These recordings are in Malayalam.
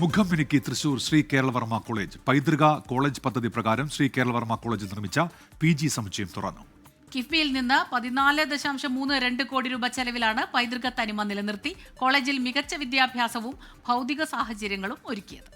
മുഖം തൃശൂർ ശ്രീ കേരളവർമ്മ കോളേജ്. പൈതൃക കോളേജ് പദ്ധതി പ്രകാരം ശ്രീ കേരളവർമ്മ കോളേജ് നിർമ്മിച്ച പി ജി സമുച്ചയം തുറന്നു. കിഫ്ബിയിൽ നിന്ന് പതിനാല് ദശാംശം മൂന്ന് രണ്ട് കോടി രൂപ ചെലവിലാണ് പൈതൃക തനിമ നിലനിർത്തി കോളേജിൽ മികച്ച വിദ്യാഭ്യാസവും ഭൗതിക സാഹചര്യങ്ങളും ഒരുക്കിയത്.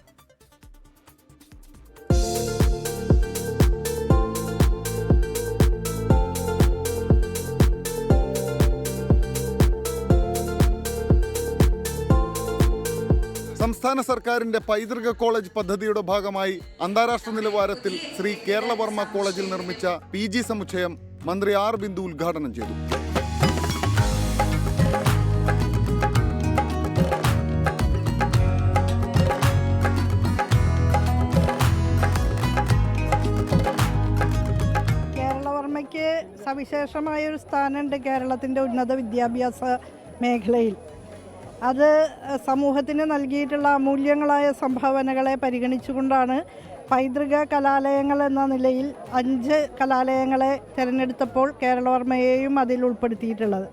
സംസ്ഥാന സർക്കാരിന്റെ പൈതൃക കോളേജ് പദ്ധതിയുടെ ഭാഗമായി അന്താരാഷ്ട്ര നിലവാരത്തിൽ ശ്രീ കേരളവർമ്മ കോളേജിൽ നിർമ്മിച്ച പി ജി സമുച്ചയം മന്ത്രി ആർ ബിന്ദു ഉദ്ഘാടനം ചെയ്തു. കേരളവർമ്മയ്ക്ക് സവിശേഷമായ ഒരു സ്ഥാനമുണ്ട് കേരളത്തിന്റെ ഉന്നത വിദ്യാഭ്യാസ മേഖലയിൽ. അത് സമൂഹത്തിന് നൽകിയിട്ടുള്ള അമൂല്യങ്ങളായ സംഭാവനകളെ പരിഗണിച്ചുകൊണ്ടാണ് പൈതൃക കലാലയങ്ങൾ എന്ന നിലയിൽ അഞ്ച് കലാലയങ്ങളെ തിരഞ്ഞെടുത്തപ്പോൾ കേരളവർമ്മയെയും അതിൽ ഉൾപ്പെടുത്തിയിട്ടുള്ളത്.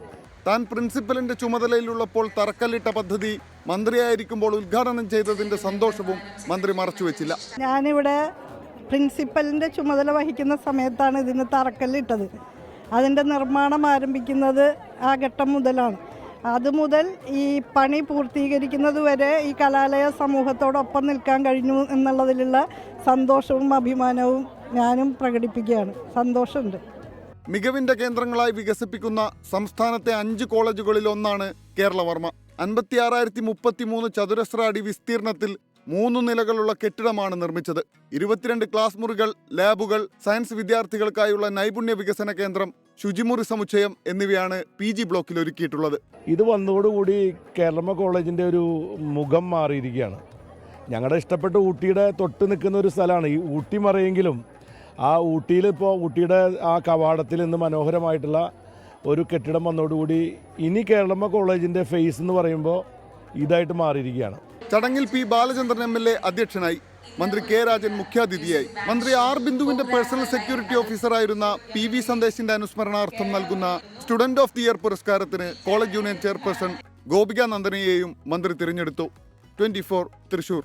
താൻ പ്രിൻസിപ്പലിന്റെ ചുമതലയിലുള്ളപ്പോൾ തറക്കല്ലിട്ട പദ്ധതി മന്ത്രിയായിരിക്കുമ്പോൾ ഉദ്ഘാടനം ചെയ്തതിന്റെ സന്തോഷവും മന്ത്രി മറച്ചുവെച്ചില്ല ഞാനിവിടെ പ്രിൻസിപ്പലിന്റെ ചുമതല വഹിക്കുന്ന സമയത്താണ് ഇതിന് തറക്കല്ലിട്ടത്. അതിന്റെ നിർമ്മാണം ആരംഭിക്കുന്നത് ആ ഘട്ടം മുതലാണ്. അതുമുതൽ ഈ പണി പൂർത്തീകരിക്കുന്നത് വരെ ഈ കലാലയ സമൂഹത്തോടൊപ്പം നിൽക്കാൻ കഴിഞ്ഞു എന്നുള്ളതിലുള്ള സന്തോഷവും അഭിമാനവും ഞാനും പ്രകടിപ്പിക്കുകയാണ്. സന്തോഷമുണ്ട്. മികവിന്റെ കേന്ദ്രങ്ങളായി വികസിപ്പിക്കുന്ന സംസ്ഥാനത്തെ അഞ്ച് കോളേജുകളിൽ ഒന്നാണ് കേരളവർമ്മ. അൻപത്തിയാറായിരത്തി മുപ്പത്തി മൂന്ന് ചതുരശ്ര അടി വിസ്തീർണത്തിൽ മൂന്ന് നിലകളുള്ള കെട്ടിടമാണ് നിർമ്മിച്ചത്. ഇരുപത്തിരണ്ട് ക്ലാസ് മുറികൾ ലാബുകൾ സയൻസ് വിദ്യാർത്ഥികൾക്കായുള്ള നൈപുണ്യ വികസന കേന്ദ്രം ശുചിമുറി സമുച്ചയം എന്നിവയാണ് പി ജി ബ്ലോക്കിൽ ഒരുക്കിയിട്ടുള്ളത്. ഇത് വന്നതോടുകൂടി കേരളമ കോളേജിന്റെ ഒരു മുഖം മാറിയിരിക്കുകയാണ്. ഞങ്ങളുടെ ഇഷ്ടപ്പെട്ട ഊട്ടിയുടെ തൊട്ട് നിൽക്കുന്ന ഒരു സ്ഥലമാണ്. ഈ ഊട്ടി മറയെങ്കിലും ആ ഊട്ടിയിൽ ഇപ്പോൾ ഊട്ടിയുടെ ആ കവാടത്തിൽ നിന്ന് മനോഹരമായിട്ടുള്ള ഒരു കെട്ടിടം വന്നതോടുകൂടി ഇനി കേരളമ കോളേജിന്റെ ഫേസ് എന്ന് പറയുമ്പോൾ ഇതായിട്ട് മാറിയിരിക്കുകയാണ്. ചടങ്ങിൽ P Balachandran M L A അധ്യക്ഷനായി. മന്ത്രി കെ രാജൻ മുഖ്യാതിഥിയായി. മന്ത്രി ആർ ബിന്ദുവിന്റെ പേഴ്സണൽ സെക്യൂരിറ്റി ഓഫീസറായിരുന്ന പി വി സന്ദേശിന്റെ അനുസ്മരണാർത്ഥം നൽകുന്ന സ്റ്റുഡന്റ് ഓഫ് ദി ഇയർ പുരസ്കാരത്തിന് കോളേജ് യൂണിയൻ ചെയർപേഴ്സൺ ഗോപിക നന്ദനയെയും മന്ത്രി തിരഞ്ഞെടുത്തു. ട്വന്റി തൃശൂർ.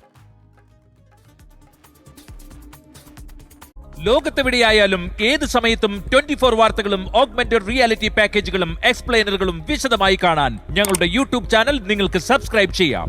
ലോകത്തെവിടെയായാലും ഏത് സമയത്തും ട്വന്റി ഫോർ വാർത്തകളും ഓഗ്മെന്റഡ് റിയാലിറ്റി പാക്കേജുകളും എക്സ്പ്ലെയിനറുകളും വിശദമായി കാണാൻ ഞങ്ങളുടെ യൂട്യൂബ് ചാനൽ നിങ്ങൾക്ക് സബ്സ്ക്രൈബ് ചെയ്യാം.